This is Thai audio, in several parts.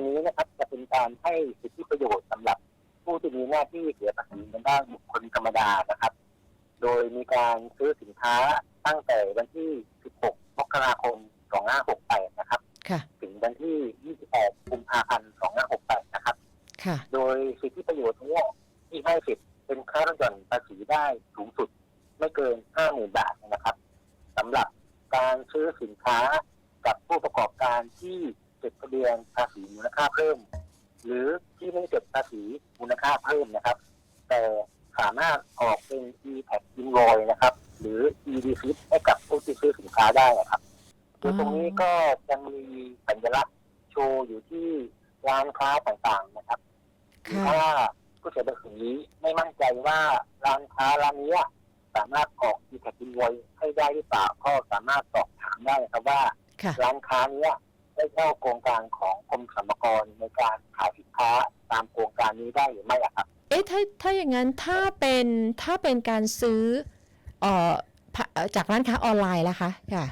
การนี้นะครับ จะเป็นการให้สิทธิประโยชน์สำหรับผู้ที่มีหน้าที่เสียภาษีในด้านบุคคลธรรมดานะครับ โดยมีการซื้อสินค้าตั้งแต่วันที่ 16 มกราคม 2568 นะครับค่ะถึงวันที่ 28 กุมภาพันธ์ 2568 นะครับค่ะโดยสิทธิประโยชน์เนี้ที่ให้สิทธิ์เป็นค่าลดหย่อนภาษีได้สูงสุดไม่เกิน 50,000 บาทนะครับสำหรับการซื้อสินค้ากับผู้ประกอบการที่ จดทะเบียนภาษีมูลค่าเพิ่ม หรือที่ไม่จดภาษีมูลค่าเพิ่มนะครับ แต่สามารถออกเป็น e-tax invoice นะครับ หรือ e-receipt ให้กับผู้ที่ซื้อสินค้าได้นะครับโดยตรงนี้ก็จะมีสัญลักษณ์โชว์อยู่ที่ร้านค้าต่างๆนะครับค่ะถ้าผู้เสียภาษีไม่มั่นใจว่าร้านค้าร้านนี้สามารถออก e-tax invoice ให้ได้หรือเปล่าก็สามารถสอบถามได้นะครับว่าค่ะร้านค้าเนี้ย ได้เข้าโครงการของกรมสรรพากรในการขายสินค้าตามโครงการนี้ได้หรือไม่อะครับ เอ๊ะถ้าถ้าอย่างนั้นถ้าเป็นถ้าเป็นการซื้อเอ่อผเอ่อจากร้านค้าออนไลน์ล่ะคะค่ะ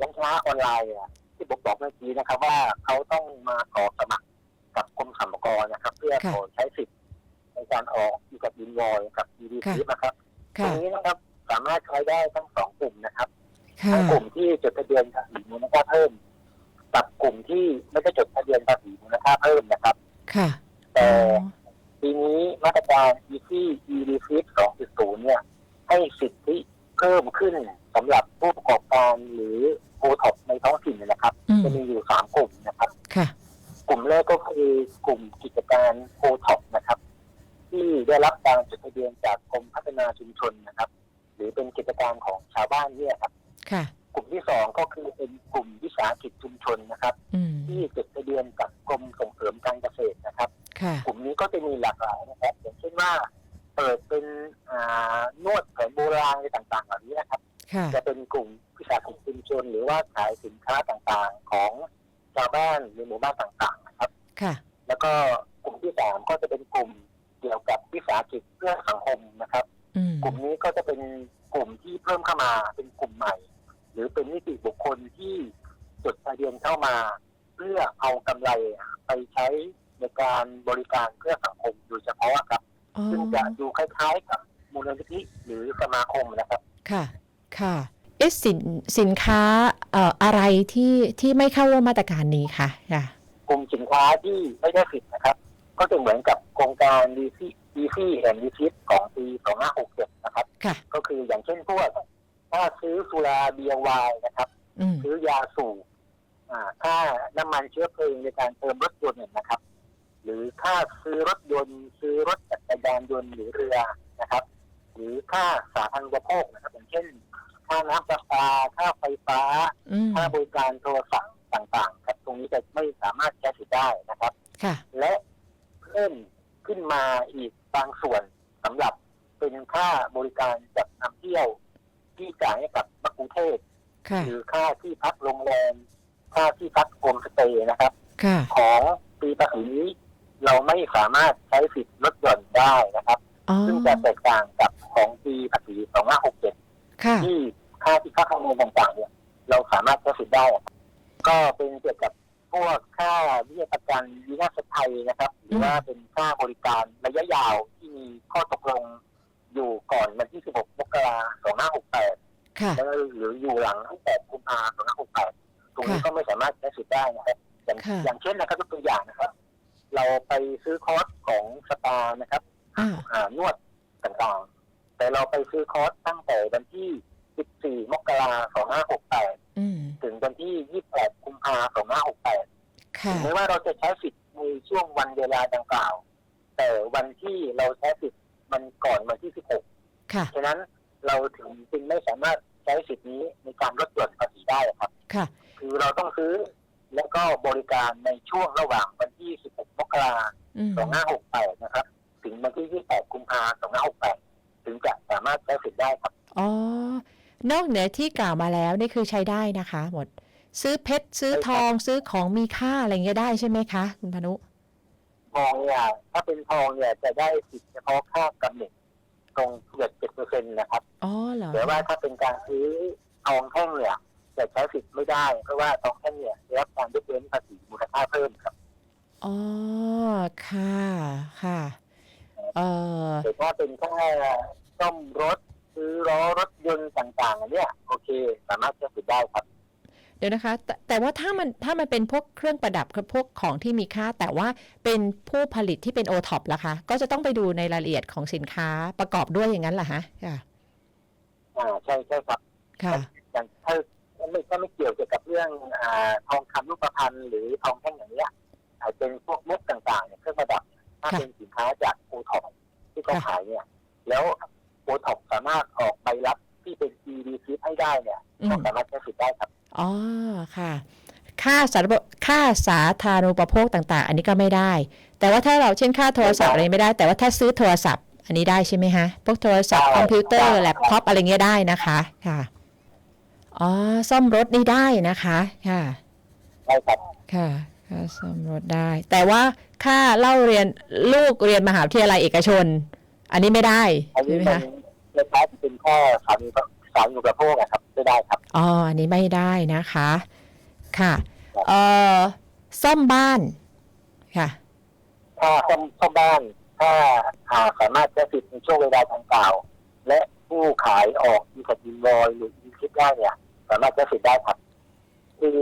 ร้านค้าออนไลน์อะที่ผมบอกเมื่อกี้นะครับ ว่าเขาต้องมาขอสมัครกับกรมสรรพากรนะครับ เพื่อค่ะขอใช้สิทธิ์ในการออกอีกับอินวอยกับ e d ค่ะ c นะครับตรค่ะ งนี้นะครับ สามารถใช้ได้ทั้งสองกลุ่มนะครับ ค่ะ ทั้งกลุ่มที่จดทะเบียนภาษีมูลค่าเพิ่ม กับกลุ่มที่ไม่ได้จดทะเบียนภาษีมูลค่าเพิ่มนะครับ ค่ะ แต่อ๋อปีนี้มาตรการ Easy e r e f i t 2.0 เนี่ย ให้สิทธิเพิ่มขึ้นสำหรับผู้ประกอบการหรือโอท็อปในท้องถิ่นนะครับอืมจะมีอยู่สามกลุ่มนะครับ ค่ะ กลุ่มแรกก็คือกลุ่มกิจการโอท็อปนะครับ ที่ได้รับการจดทะเบียนจากกรมพัฒนาชุมชนนะครับ หรือเป็นกิจการของชาวบ้านเนี่ยครับ ค่ะกลุ่ม ที่สองก็คือเป็นกลุ่มวิสาหกิจชุมชนนะครับ อืมที่จดทะเบียนกับกรมส่งเสริมการเกษตรนะครับ ค่ะ กลุ่มนี้ก็จะมีหลากหลายนะครับอย่างเช่นว่า เปิดเป็นอ่านวดแผนโบราณอะไรต่างๆเหล่านี้นะครับ ค่ะ จะเป็นกลุ่มวิสาหกิจชุมชน หรือว่าขายสินค้าต่างๆของชาวบ้านหรือหมู่บ้านต่างๆนะครับ ค่ะ แล้วก็กลุ่มที่สามก็จะเป็นกลุ่มเกี่ยวกับวิสาหกิจเพื่อสังคมนะครับ อืมกลุ่มนี้ก็จะเป็นกลุ่มที่เพิ่มเข้ามาเป็นกลุ่มใหม่ หรือเป็นนิติบุคคลที่จดทะเบียนเข้ามา เพื่อเอากำไรไปใช้ในการบริการเพื่อสังคมโดยเฉพาะครับอ๋อซึ่งจะดูคล้ายๆกับมูลนิธิหรือสมาคมนะครับ ค่ะ ค่ะ เอ๊ะสินสินค้าเอ่ออะไรที่ที่ไม่เข้าร่วมมาตรการนี้ค่ะค่ะกลุ่มสินค้าที่ไม่ได้สิทธิ์นะครับ ก็จะเหมือนกับโครงการดีซี่ดีซี่แอนด์ดีซิของปี 2567 นะครับค่ะก็คืออย่างเช่นพวก ถ้าซื้อสุราเบียร์ไวน์นะครับ อืมซื้อยาสูบอ่าค่าน้ำมันเชื้อเพลิงในการเติมรถยนต์เนี่ยนะครับ หรือค่าซื้อรถยนต์ ซื้อรถจักรยานยนต์หรือเรือนะครับ หรือค่าสาธารณูปโภคนะครับอย่างเช่น ค่าน้ำประปาค่าไฟฟ้า อืมค่าบริการโทรศัพท์ต่างๆ ครับ ตรงนี้จะไม่สามารถใช้สิทธิ์ได้นะครับ ค่ะ และเพิ่มขึ้นมาอีกบางส่วนสำหรับเป็นค่าบริการจัดนำเที่ยว ที่จ่ายให้กับนักกรุงเทพค่ะหรือค่าที่พักโรงแรมค่าที่พักโฮมสเตย์นะครับ ค่ะ ของปีภาษีนี้ เราไม่สามารถใช้สิทธิ์ลดหย่อนได้นะครับ อ๋อ ซึ่งจะแตกต่างกับของปีภาษี2567 ค่ะ ที่ค่าที่พักโรงแรมต่างๆ เนี่ย เราสามารถใช้สิทธิ์ได้ครับก็เป็นเกี่ยวกับพวกค่าวิทยาประกันวินาศภัยนะครับ หรือว่าเป็นค่าบริการระยะยาวที่มีข้อตกลง อยู่ก่อนวันที่ 16 มกราคม 2568ค่ะแล้วหรืออยู่หลังตั้งแต่กุมภาพันธ์ 2568 ตรงนี้ค่ะก็ไม่สามารถใช้สิทธิ์ได้นะครับ อย่างค่ะอย่างเช่นนะครับยกตัวอย่างนะครับ เราไปซื้อคอร์สของสปานะครับอ่าอ่านวดต่างๆ แต่เราไปซื้อคอร์สตั้งแต่วันที่ 14 มกราคม 2568อืมถึงวันที่ 28 กุมภาพันธ์ 2568ค่ะถึงแม้ว่าเราจะใช้สิทธิ์ในช่วงวันเวลาดังกล่าว แต่วันที่เราใช้สิทธิ์ มันก่อนวันที่16ค่ะฉะนั้นเราถึงจึงไม่สามารถใช้สิทธินี้ในการลดหย่อนภาษีได้ครับ ค่ะ คือเราต้องซื้อแล้วก็บริการในช่วงระหว่างวันที่ 16 มกราอืม คม 2568 นะครับ ถึงวันที่ 28 กุมภาพันธ์ 2568 ถึงจะสามารถใช้สิทธิ์ได้ครับ อ๋อ นอกเหนือที่กล่าวมาแล้วนี่คือใช้ได้นะคะ หมด ซื้อเพชร ซื้อทอง ซื้อของมีค่าอะไรเงี้ยได้ใช่ไหมคะ คุณพานุ ทองเนี่ยถ้าเป็นทองเนี่ยจะได้สิทธิ์เฉพาะค่ากำหนดตรงเกือบเจ็ดเปอร์เซ็นต์นะครับอ๋อเหรอแต่ว่าถ้าเป็นการซื้อทองแท่งเนี่ยจะใช้สิทธิ์ไม่ได้ เพราะว่าทองแท่งเนี่ยได้รับการยกเว้นภาษีมูลค่าเพิ่มครับอ๋อค่ะค่ะ เออแต่ถ้าเป็นแค่ซ่อมรถซื้อล้อรถยนต์ต่างๆเนี่ยโอเค สามารถใช้สิทธิ์ได้ครับ ยวนะคะแต่แต่ว่าถ้ามันถ้ามันเป็นพวกเครื่องประดับกับพวกของที่มีค่า แต่ว่าเป็นผู้ผลิตที่เป็นโอท็อปล่ะคะก็จะต้องไปดูในรายละเอียดของสินค้าประกอบด้วยอย่างนั้นเหรอฮะค่ะอ่าใช่ใช่ครับค่ะอย่างถ้าไม่ก็ไม่เกี่ยวเกี่ยวกับเรื่องอ่าทองคำรูปพรรณหรือทองแท่งอย่างเนี้ยอาจเป็นพวกมุกต่างๆเนี่ยเครื่องประดับเนี่ยถ้าค่ะเป็นสินค้าจากโอท็อปที่เขาค่ะขายเนี่ย แล้วโอท็อปสามารถออกใบรับที่เป็น ED ซิให้ได้เนี่ยอืก็มสามารถใช้สิทธิ์ได้ครับ อ๋อค่ะค่าสาธารณค่าสาธารณูปโภคต่าง ๆ อันนี้ก็ไม่ได้ แต่ว่าถ้าเราเช่นค่าโทรศัพท์อะไรไม่ได้ แต่ว่าถ้าซื้อโทรศัพท์ อันนี้ได้ใช่ไหมฮะพวกโทรศัพท์ได้คอมพิวเตอร์ได้แล็ปท็อปอะไรเงี้ยได้นะคะค่ะอ๋อซ่อมรถนี่ได้นะคะค่ะได้ครับค่ะค่าซ่อมรถได้ แต่ว่าค่าเล่าเรียนลูกเรียนมหาวิทยาลัยเอกชน อันนี้ไม่ได้อันใช่นี้ไหมเป็นคะในคลาสเป็นข้อสามี สามีอุปโภคอะครับไม่ได้ครับ อ๋ออันนี้ไม่ได้นะคะ ค่ะ เอ่อ ซ่อมบ้าน ค่ะ ถ้าซ่อมซ่อมบ้าน ถ้าหากสามารถใช้สิทธิ์ในช่วงเวลาดังกล่าว และผู้ขายออกมีสกินบอยหรือมีคลิปได้เนี่ย สามารถใช้สิทธิ์ได้ครับ คือ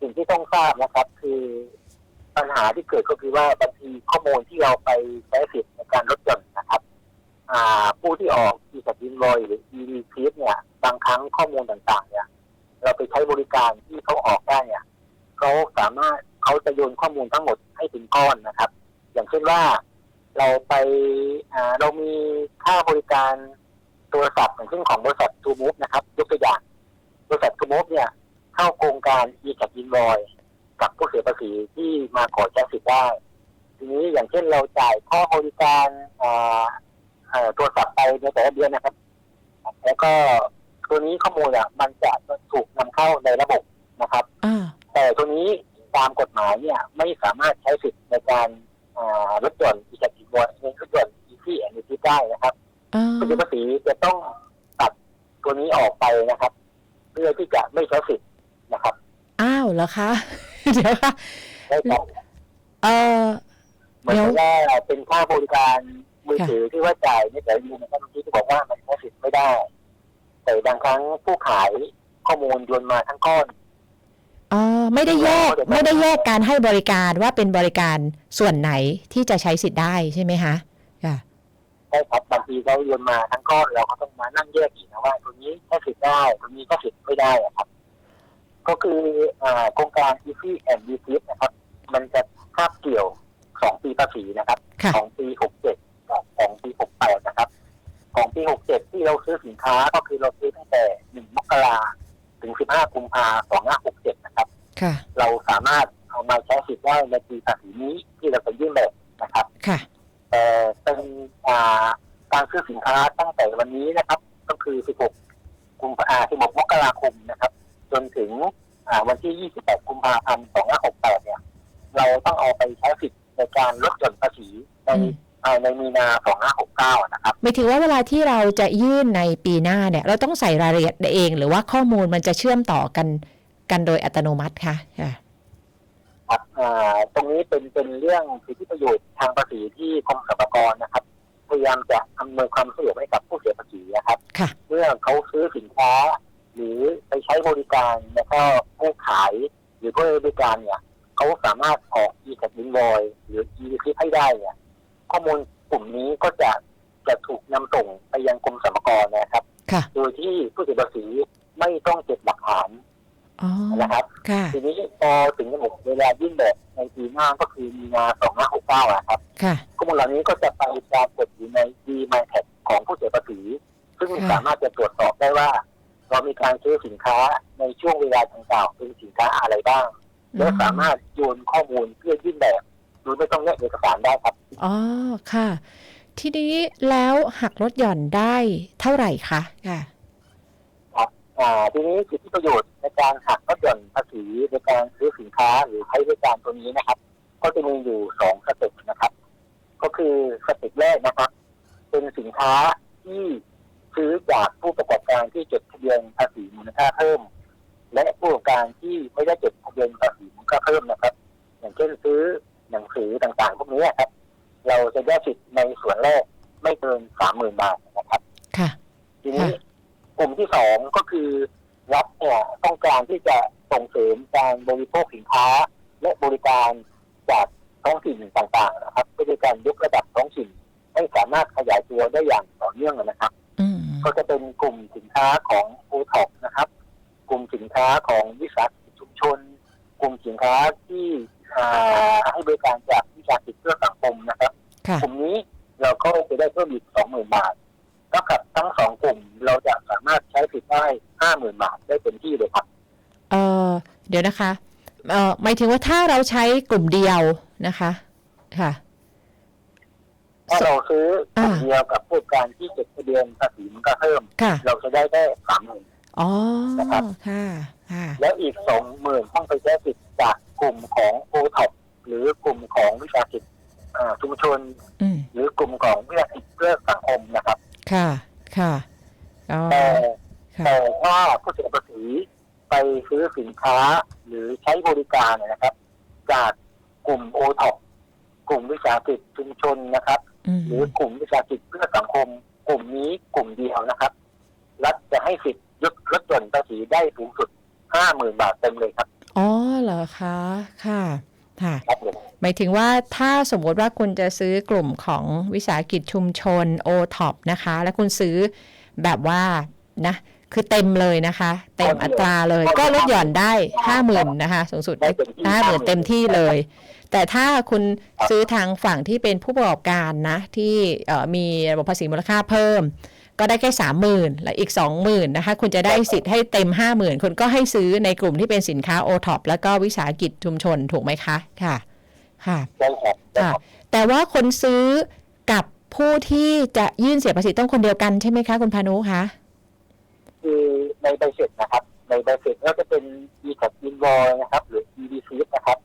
สิ่งที่ต้องทราบนะครับ คือปัญหาที่เกิดก็คือว่าบางทีข้อมูลที่เราไปใช้สิทธิ์ในการลดหย่อนนะครับ อ่า ผู้ที่ออกมีสกินบอยหรือ ED คลิปเนี่ย บางครั้งข้อมูลต่างๆ เนี่ย เราไปใช้บริการที่เขาออกได้เนี่ยเขาสามารถเขาจะโยนข้อมูลทั้งหมดให้ถึงก้อนนะครับ อย่างเช่นว่าเราไปอ่าเรามีค่าบริการโทรศัพท์อย่างเช่นของบริษัททูมูฟนะครับยกตัวอย่างบริษัททูมูฟเนี่ย เข้าโครงการ e กับอินวอยกับผู้เสียภาษีที่มาขอใช้สิทธิ์ได้ทีนี้อย่างเช่นเราจ่ายค่าบริการอ่าเอ่อโทรศัพท์ไปในแต่ละเดือนนะครับ แล้วก็ ตัวนี้ข้อมูลอะมันจะถูกนำเข้าในระบบนะครับอ่าแต่ตัวนี้ตามกฎหมายเนี่ยไม่สามารถใช้สิทธิ์ในการอ่าลดหย่อนอีกอีกวันในลดหย่อนอีที่แอนนิตี้ได้นะครับอ่าผู้เสียภาษีจะต้องตัดตัวนี้ออกไปนะครับ เพื่อที่จะไม่ใช้สิทธิ์นะครับ อ้าวเหรอคะ เดี๋ยวค่ะ แต่บางครั้งผู้ขายข้อมูลโยนมาทั้งก้อน อ๋อไม่ได้แยกไม่ได้แยกการให้บริการว่าเป็นบริการส่วนไหนที่จะใช้สิทธิ์ได้ใช่ไหมคะค่ะใช่ครับบางทีเขาโยนมาทั้งก้อนเราก็ต้องมานั่งแยกอีกนะว่าตัวนี้ก็สิทธิ์ได้ตัวนี้ก็สิทธิ์ไม่ได้อะครับ ก็คืออ่าโครงการ Easy and d e c i d นะครับ มันจะคาบเกี่ยวสองปีภาษีนะครับค่ะของปีหกเจ็ดกับของปีหกแปดนะครับ ของปีหก เจ็ดที่เราซื้อสินค้าก็คือเราซื้อตั้งแต่หนึ่งมกราถึงสิบห้ากุมภาสองห้าหกเจ็ดนะครับ ค่ะ เราสามารถเอามาใช้สิทธิ์ได้ในปีภาษีนี้ที่เราจะยื่นแบบนะครับค่ะ แต่เป็นอ่าการซื้อสินค้าตั้งแต่วันนี้นะครับ ก็คือ16กุมภา16มกราคมนะครับ จนถึงอ่าวันที่28กุมภาพันธ์2568เนี่ย เราต้องเอาไปใช้สิทธิ์ในการลดหย่อนภาษีในอืมภายในมีนา2569นะครับหมายถึงว่าเวลาที่เราจะยื่นในปีหน้าเนี่ย เราต้องใส่รายละเอียดเอง หรือว่าข้อมูลมันจะเชื่อมต่อกันกันโดยอัตโนมัติคะค่ะครับอ่าตรงนี้เป็นเป็นเรื่องสิทธิประโยชน์ทางภาษีที่กรมสรรพากรนะครับพยายามจะอำนวยความสะดวกให้กับผู้เสียภาษีนะครับค่ะเมื่อเขาซื้อสินค้า หรือไปใช้บริการแล้วก็ผู้ขายหรือผู้ให้บริการเนี่ยเขาสามารถออกอีกับลินวอยหรืออีคลิปให้ได้เนี่ย ข้อมูลกลุ่มนี้ก็จะจะถูกนำส่งไปยังกรมสรรพากรนะครับค่ะโดยที่ผู้เสียภาษีไม่ต้องเก็บหลักฐานอ๋อนะครับค่ะทีนี้พอถึงกำหนดเวลายื่นแบบในปีหน้าก็คือมีนา2569อะครับค่ะข้อมูลเหล่านี้ก็จะไปปรากฏอยู่ใน d m y t a g ของผู้เสียภาษี ซึ่งค่ะสามารถจะตรวจสอบได้ว่า เรามีการซื้อสินค้าในช่วงเวลาดังกล่าวเป็นสินค้าอะไรบ้าง และสามารถโยนข้อมูลเพื่อยื่นแบบโด ยไม่ต้องแยกเอกสารได้ครับ อ๋อค่ะ ทีนี้แล้วหักลดหย่อนได้เท่าไหร่คะค่ะอ่าทีนี้สิทธิประโยชน์ในการหักลดหย่อนภาษีในการซื้อสินค้าหรือใช้บริการตัวนี้นะครับ ก็จะมีอยู่สองสเต็ปนะครับ ก็คือสเต็ปแรกนะครับ เป็นสินค้าที่ซื้อจากผู้ประกอบการที่จดทะเบียนภาษีมูลค่าเพิ่ม และผู้ประกอบการที่ไม่ได้จดทะเบียนภาษีมูลค่าเพิ่มนะครับ อย่างเช่นซื้อ หนังสือต่างๆ พวกนี้ครับ เราจะได้สิทธิ์ในส่วนแรกไม่เกินสามหมื่นบาทนะครับ ค่ะ ทีนี้ค่ะกลุ่มที่สองก็คือรัฐเนี่ยต้องการที่จะส่งเสริมการบริโภคสินค้า และบริการจากท้องถิ่นต่างๆ นะครับเพื่อในการยกระดับท้องถิ่นให้สามารถขยายตัวได้อย่างต่อเนื่องนะครับอืมก็จะเป็นกลุ่มสินค้าของ ดี๋ยวนะคะเออหมายถึงว่าถ้าเราใช้กลุ่มเดียวนะคะค่ะถ้าเราซื้อกลุ่มอ่าเดียวกับผู้การที่จดทะเบียนภาษีมันก็เพิ่มค่ะเราจะได้แค่สามหมื่นอ๋อนะครับค่ะค่ะ แล้วอีกสองหมื่นต้องไปใช้สิทธิ์จากกลุ่มของโอท็อปหรือกลุ่มของวิสาหกิจอ่าชุมชนอืมหรือกลุ่มของวิสาหกิจเพื่อสังคมนะครับ ค่ะค่ะอ๋อแต่ค่ะแต่ถ้าผู้เสียภาษี ไปซื้อสินค้าหรือใช้บริการนะครับ จากกลุ่มโอท็อปกลุ่มวิสาหกิจชุมชนนะครับอืมหรือกลุ่มวิสาหกิจเพื่อสังคม กลุ่มนี้กลุ่มเดียวนะครับ รัฐจะให้สิทธิ์ยกลดหย่อนภาษีได้สูงสุดห้าหมื่นบาทเต็มเลยครับ อ๋อเหรอคะ ค่ะ ค่ะครับผมหมายถึงว่าถ้าสมมติว่าคุณจะซื้อกลุ่มของวิสาหกิจชุมชน o t o p นะคะ แล้วคุณซื้อแบบว่านะ คือเต็มเลยนะคะ เต็มอัตราเลย ก็ลดหย่อนได้ห้าหมื่นนะคะ สูงสุดได้เต็มที่ห้าหมื่นเต็มที่เลย แต่ถ้าคุณซื้อทางฝั่งที่เป็นผู้ประกอบการนะ ที่เอ่อมีระบบภาษีมูลค่าเพิ่ม ก็ได้แค่สามหมื่นและอีกสองหมื่นนะคะ คุณจะได้สิทธิ์ให้เต็มห้าหมื่นคุณก็ให้ซื้อในกลุ่มที่เป็นสินค้า o t o p แล้วก็วิสาหกิจชุมชนถูกไหมคะค่ะ ค่ะได้ครับได้ค่ะครับแต่ว่าคนซื้อกับผู้ที่จะยื่นเสียภาษีต้องคนเดียวกันใช่ไหมคะคุณพานุคะคือ ในใบเสร็จนะครับ ในใบเสร็จก็จะเป็น e t a x invoice นะครับ หรือ EDC นะครับ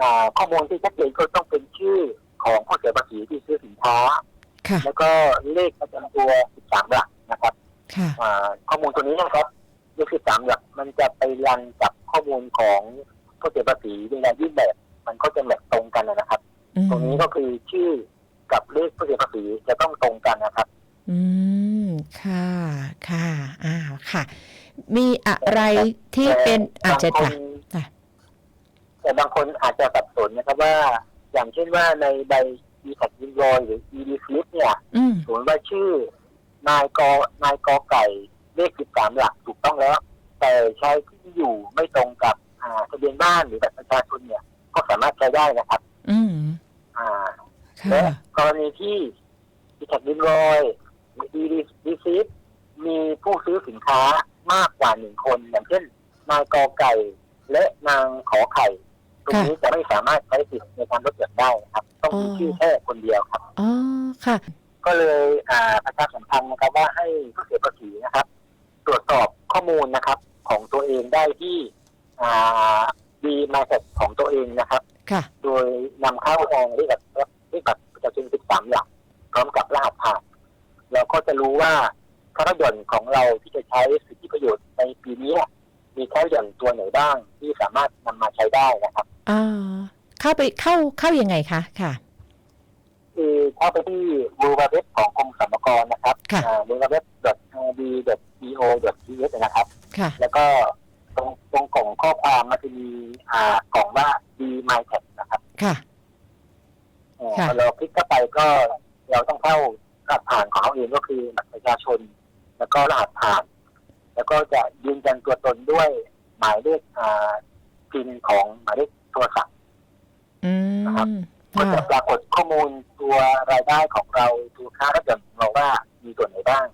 อ่าข้อมูลที่ชัดเจนก็ต้องเป็นชื่อของผู้เสียภาษีที่ซื้อสินค้าค่ะแล้วก็เลขประจำตัว 13 หลักนะครับค่ะอ่าข้อมูลตัวนี้นะครับเลข13หลักมันจะไปรันกับข้อมูลของผู้เสียภาษีเวลายื่นแบบมันก็จะแมทตรงกันนะครับอืมตรงนี้ก็คือชื่อกับเลขผู้เสียภาษีจะต้องตรงกันนะครับ อืมค่ะค่ะ อ่า ค่ะ มีอะไร ที่เป็นอาจจะบางคค่ะนค่ะแต่บางคนอาจจะสับสนนะครับว่า อย่างเช่นว่าในใบ e t a x invoice หรือ ED slip เนี่ยอืมสมมติว่าชื่อนายกนายกอไก่เลข13หลักถูกต้องแล้ว แต่ใช้ที่อยู่ไม่ตรงกับอ่าทะเบียนบ้านหรือบัตรประชาชนเนี่ย ก็สามารถใช้ได้นะครับ อืมอ่าค่ะและกรณีที่ e t a x invoice หรือ ED slip มีผู้ซื้อสินค้า มากกว่าหนึ่งคน อย่างเช่นนายกอไก่และนางขอไข่ตรงนี้จะไม่สามารถใช้สิทธิ์ในการลดหย่อนได้นะครับ ต้องมีชื่อแค่คนเดียวครับอ๋อค่ะ ก็เลยอ่าประชาสัมพันธ์นะครับว่าให้ผู้เสียภาษีนะครับ ตรวจสอบข้อมูลนะครับ ของตัวเองได้ที่อ่าดีมาเซ็ตของตัวเองนะครับค่ะโดยนำเข้าแทนด้วยกับด้วยกับประชาชน13หลักพร้อมกับรหัสผ่านเราก็จะรู้ว่าค่าหย่อนของเราที่จะใช้ ตัวไหนบ้างที่สามารถนำมาใช้ได้นะครับอ่าเข้าไปเข้าเข้ายังไงคะค่ะคือเข้าไปที่ www ของกรมสรรพากรนะครับค่ะ www.rb.go.th นะครับค่ะแล้วก็ตรงตรงกล่องข้อความมันจะมีอ่ากล่องว่า d m y t a g นะครับค่ะเอ่อค่ะพอเราคลิกเข้าไปก็เราต้องเข้ารหัสผ่านของเขาเองก็คือบัตรประชาชน แล้วก็รหัสผ่าน แล้วก็จะยืนยันตัวตนด้วย หมายเลขอ่าพินของหมายเลขโทรศัพท์อืมนะครับก็ค่ะจะปรากฏข้อมูลตัวรายได้ของเราตัวค่ารับจ่ายของเราว่ามีส่วนไหนบ้าง